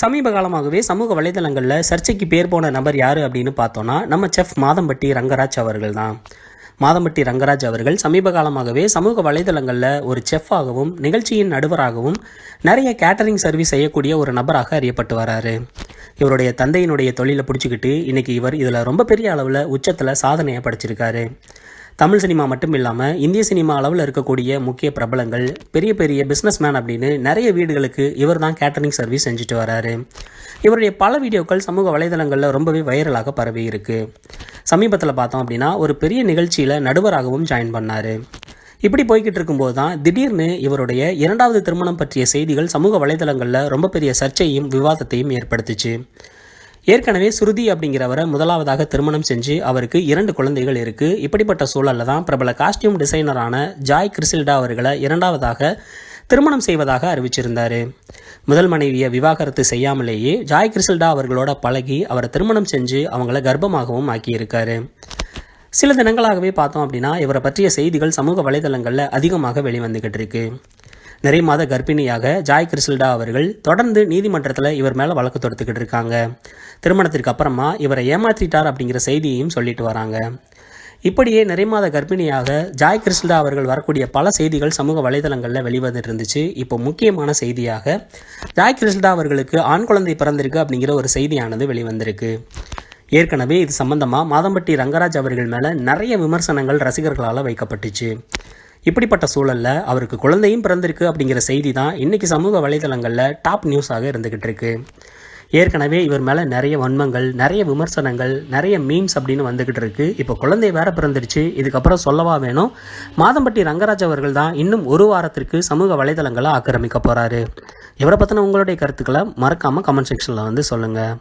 சமீப காலமாகவே சமூக வலைதளங்களில் சர்ச்சைக்கு பேர் போன நபர் யார் அப்படின்னு பார்த்தோன்னா நம்ம செஃப் மாதம்பட்டி ரங்கராஜ் அவர்கள் தான். மாதம்பட்டி ரங்கராஜ் அவர்கள் சமீப காலமாகவே சமூக வலைதளங்களில் ஒரு செஃப்பாகவும் நிகழ்ச்சியின் நடுவராகவும் நிறைய கேட்டரிங் சர்வீஸ் செய்யக்கூடிய ஒரு நபராக அறியப்பட்டு வராரு. இவருடைய தந்தையினுடைய தொழிலை பிடிச்சிக்கிட்டு இன்னைக்கு இவர் இதில் ரொம்ப பெரிய அளவில் உச்சத்தில் சாதனையை படைச்சிருக்காரு. தமிழ் சினிமா மட்டும் இல்லாமல் இந்திய சினிமா அளவில் இருக்கக்கூடிய முக்கிய பிரபலங்கள் பெரிய பெரிய பிஸ்னஸ்மேன் அப்படின்னு நிறைய வீடுகளுக்கு இவர் தான் கேட்டரிங் சர்வீஸ் செஞ்சுட்டு வராரு. இவருடைய பல வீடியோக்கள் சமூக வலைதளங்களில் ரொம்பவே வைரலாக பரவி இருக்கு. சமீபத்தில் பார்த்தோம் அப்படின்னா ஒரு பெரிய நிகழ்ச்சியில் நடுவராகவும் ஜாயின் பண்ணார். இப்படி போய்கிட்டு இருக்கும்போது தான் திடீர்னு இவருடைய இரண்டாவது திருமணம் பற்றிய செய்திகள் சமூக வலைதளங்களில் ரொம்ப பெரிய சர்ச்சையும் விவாதத்தையும் ஏற்படுத்துச்சு. ஏற்கனவே சுருதி அப்படிங்கிறவரை முதலாவதாக திருமணம் செஞ்சு அவருக்கு இரண்டு குழந்தைகள் இருக்குது இப்படிப்பட்ட சூழலில் தான் பிரபல காஸ்டியூம் டிசைனரான ஜாய் கிறிசில்டா அவர்களை இரண்டாவதாக திருமணம் செய்வதாக அறிவிச்சிருந்தார். முதல் மனைவியை விவாகரத்து செய்யாமலேயே ஜாய் கிறிசில்டா அவர்களோட பழகி அவரை திருமணம் செஞ்சு அவங்கள கர்ப்பமாகவும் ஆக்கியிருக்காரு. சில தினங்களாகவே பார்த்தோம் அப்படின்னா இவரை பற்றிய செய்திகள் சமூக வலைதளங்களில் அதிகமாக வெளிவந்துகிட்டு இருக்குது நிறைய மாத கர்ப்பிணியாக ஜாய் கிறிஸ்ல்டா அவர்கள் தொடர்ந்து நீதிமன்றத்தில் இவர் மேலே வழக்கு தொடுத்துக்கிட்டு இருக்காங்க. திருமணத்திற்கு அப்புறமா இவரை ஏமாற்றிட்டார் அப்படிங்கிற செய்தியையும் சொல்லிட்டு வராங்க. இப்படியே நிறைமாத கர்ப்பிணியாக ஜாய் கிறிஸ்டா அவர்கள் வரக்கூடிய பல செய்திகள் சமூக வலைதளங்களில் வெளிவந்துட்டு இருந்துச்சு இப்போ முக்கியமான செய்தியாக ஜாய் கிறிஸ்டா அவர்களுக்கு ஆண் குழந்தை பிறந்திருக்கு அப்படிங்கிற ஒரு செய்தியானது வெளிவந்திருக்கு. ஏற்கனவே இது சம்பந்தமாக மாதம்பட்டி ரங்கராஜ் அவர்கள் மேலே நிறைய விமர்சனங்கள் ரசிகர்களால் வைக்கப்பட்டுச்சு. இப்படிப்பட்ட சூழலில் அவருக்கு குழந்தையும் பிறந்திருக்கு அப்படிங்கிற செய்தி தான் இன்றைக்கி சமூக வலைதளங்களில் டாப் நியூஸாக இருந்துக்கிட்டு இருக்கு. ஏற்கனவே இவர் மேலே நிறைய வன்மங்கள் நிறைய விமர்சனங்கள் நிறைய மீம்ஸ் அப்படின்னு வந்துக்கிட்டு இருக்கு. இப்போ குழந்தை வேற பிறந்துருச்சு இதுக்கப்புறம் சொல்லவா வேணும்? மாதம்பட்டி ரங்கராஜ் அவர்கள் தான் இன்னும் ஒரு வாரத்திற்கு சமூக வலைதளங்களை ஆக்கிரமிக்க போகிறாரு இவரை பற்றின உங்களுடைய கருத்துக்களை மறக்காமல் கமெண்ட் செக்ஷனில் வந்து சொல்லுங்கள்